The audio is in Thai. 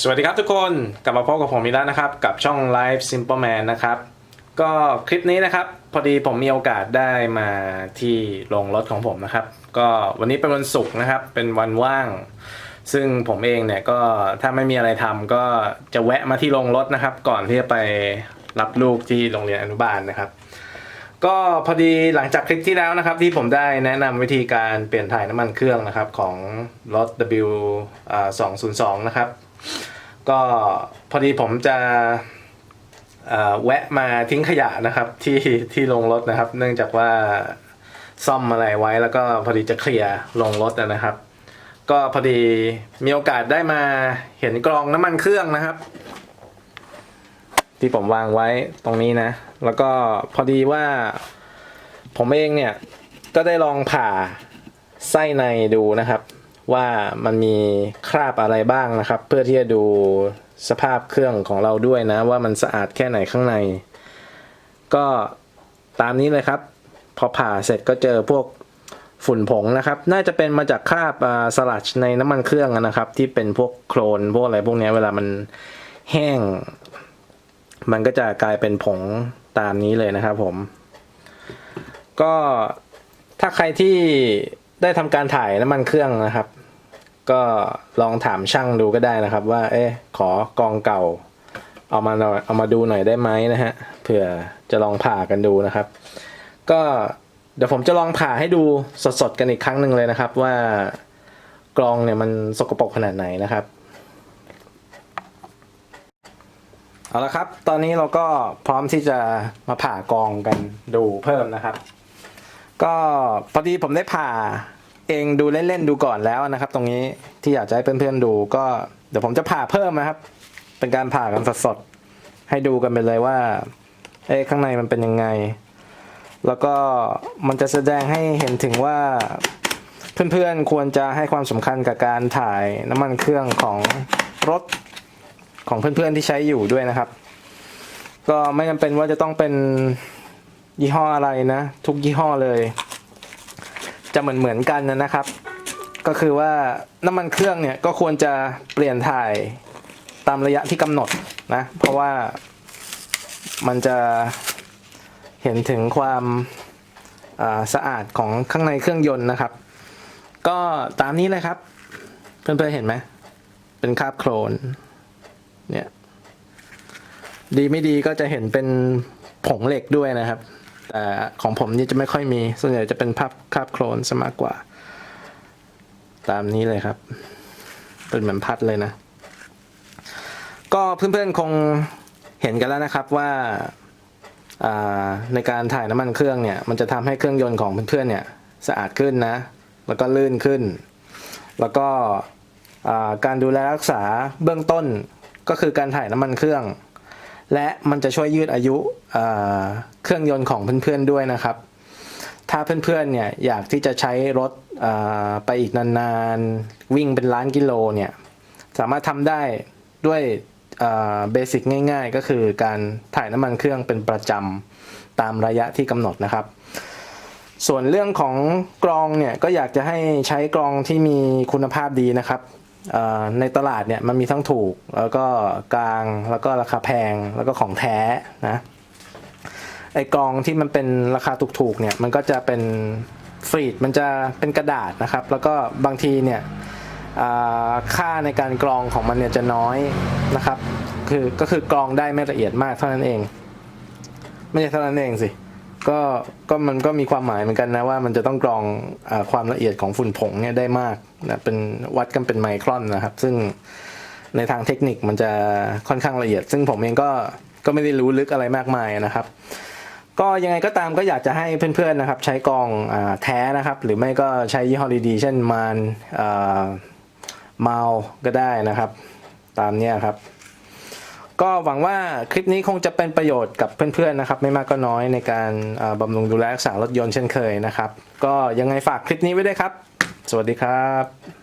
สวัสดีครับทุกคนกลับมาพบกับผมอีกแล้วนะครับ กับช่อง Live Simple Man นะครับ ก็คลิปนี้นะครับ พอดีผมมีโอกาสได้มาที่โรงรถของผมนะครับ ก็วันนี้เป็นวันศุกร์นะครับ เป็นวันว่าง ซึ่งผมเองเนี่ยก็ถ้าไม่มีอะไรทำก็จะแวะมาที่โรงรถนะครับ ก่อนที่จะไปรับลูกที่โรงเรียนอนุบาลนะครับ ก็พอดีหลังจากคลิปที่แล้วนะครับ ที่ผมได้แนะนำวิธีการเปลี่ยนถ่ายน้ำมันเครื่องนะครับ ของรถ W 202 นะครับ ก็พอดีผมจะแวะมาทิ้งขยะนะครับที่ที่ลงรถนะครับ เนื่องจากว่าซ่อมอะไรไว้แล้วก็พอดีจะเคลียร์ลงรถนะครับ ก็พอดีมีโอกาสได้มาเห็นกรองน้ำมันเครื่องนะครับ ที่ผมวางไว้ตรงนี้นะ แล้วก็พอดีว่า ผมเองเนี่ยก็ได้ลองผ่าไส้ในดูนะครับ ว่ามันมีคราบอะไรบ้างนะครับ เพื่อที่จะดูสภาพเครื่องของเราด้วยนะ ว่ามันสะอาดแค่ไหนข้างใน ก็ตามนี้เลยครับ พอผ่าเสร็จก็เจอพวกฝุ่นผงนะครับ น่าจะเป็นมาจากคราบสลัดในน้ำมันเครื่องนะครับ ที่เป็นพวกโคลนพวกอะไรพวกนี้เวลามันแห้ง มันก็จะกลายเป็นผงตามนี้เลยนะครับผม ก็ถ้าใครที่ได้ทำการถ่ายน้ำมันเครื่องนะครับ ก็ลองถามช่างดูก็ได้นะครับ ว่า เอ๊ะขอกองเก่า เอามาหน่อยเอามาดูหน่อยได้ไหมนะฮะเผื่อจะลองผ่ากันดูนะครับ ก็เดี๋ยวผมจะลองผ่าให้ดูสดๆกันอีกครั้งหนึ่งเลยนะครับ ว่ากรองเนี่ยมันสกปรกขนาดไหนนะครับ เอาละครับ ตอนนี้เราก็พร้อมที่จะมาผ่ากองกันดูเพิ่มนะครับ ก็พอดีผมได้ผ่าเองดูเล่นๆดูก่อนแล้วนะครับ ตรงนี้ที่อยากจะให้เพื่อนๆดูก็เดี๋ยวผมจะผ่าเพิ่มนะครับ เป็นการผ่ากันสดๆให้ดูกันไปเลยว่าเอ๊ะข้างในมันเป็นยังไง แล้วก็มันจะแสดงให้เห็นถึงว่าเพื่อนๆควรจะให้ความสำคัญกับการถ่ายน้ำมันเครื่องของรถ ของเพื่อนๆที่ใช้อยู่ด้วยนะครับ ก็ไม่จำเป็นว่าจะต้องเป็นยี่ห้ออะไรนะ ทุกยี่ห้อเลย จะเหมือนเหมือนๆกันนะครับ ก็คือว่าน้ำมันเครื่องเนี่ยก็ควรจะเปลี่ยนถ่ายตามระยะที่กำหนดนะ เพราะว่ามันจะเห็นถึงความอาสะอาดของข้างในเครื่องยนต์นะครับ ก็ตามนี้เลยครับ เพื่อนๆเห็นไหมเป็นคราบโครน เนี่ย ดีไม่ดีก็จะเห็นเป็นผงเหล็กด้วยนะครับ แต่ของผมนี่จะไม่ค่อยมี ส่วนใหญ่จะเป็นภาพคาบโครนซะมากกว่า ตามนี้เลยครับ เป็นเหมือนพัดเลยนะ ก็เพื่อนๆคงเห็นกันแล้วนะครับว่าาในการถ่ายน้ำมันเครื่องเนี่ย มันจะทำให้เครื่องยนต์ของเพื่อนๆเนี่ยสะอาดขึ้นนะ แล้วก็ลื่นขึ้น แล้วก็าการดูแลรักษาเบื้องต้น ก็คือการถ่ายน้ำมันเครื่อง และมันจะช่วยยืดอายุเครื่องยนต์ของเพื่อนๆด้วยนะครับ ถ้าเพื่อนๆเนี่ยอยากที่จะใช้รถไปอีกนานๆ วิ่งเป็นล้านกิโลเนี่ยสามารถทำได้ด้วยเบสิกง่าย ๆ ก็คือการถ่ายน้ำมันเครื่องเป็นประจำตามระยะที่กำหนดนะครับ ส่วนเรื่องของกรองเนี่ยก็อยากจะให้ใช้กรองที่มีคุณภาพดีนะครับ ในตลาดเนี่ยมันมีทั้งถูกแล้วก็กลางแล้วก็ราคาแพงแล้วก็ของแท้นะไอกรองที่มันเป็นราคาถูกๆเนี่ยมันก็จะเป็นฟรีดมันจะเป็นกระดาษนะครับ แล้วก็บางทีเนี่ยค่าในการกรองของมันเนี่ยจะน้อยนะครับ คือก็คือกรองได้ไม่ละเอียดมากเท่านั้นเอง ไม่ใช่เท่านั้นเองสิ ก็ก็มันก็มีความหมายเหมือนกันนะว่ามันจะต้องกรองอความละเอียดของฝุ่นผงเนี่ยได้มากนะเป็นวัดกันเป็นไมครอนนะครับ ซึ่งในทางเทคนิคมันจะค่อนข้างละเอียด ซึ่งผมเองก็ก็ไม่ได้รู้ลึกอะไรมากมายนะครับ ก็ยังไงก็ตามก็อยากจะให้เพื่อนๆนะครับ ใช้กองอแท้นะครับ หรือไม่ก็ใช้ยี่ห้อดีๆเช่นมานเมาก็ได้นะครับ ตามเนี้ยครับ ก็หวังว่าคลิปนี้คงจะเป็นประโยชน์กับเพื่อนๆนะครับ ไม่มากก็น้อยในการบำรุงดูแลรักษารถยนต์เช่นเคยนะครับ ก็ยังไงฝากคลิปนี้ไว้ด้วยครับ สวัสดีครับ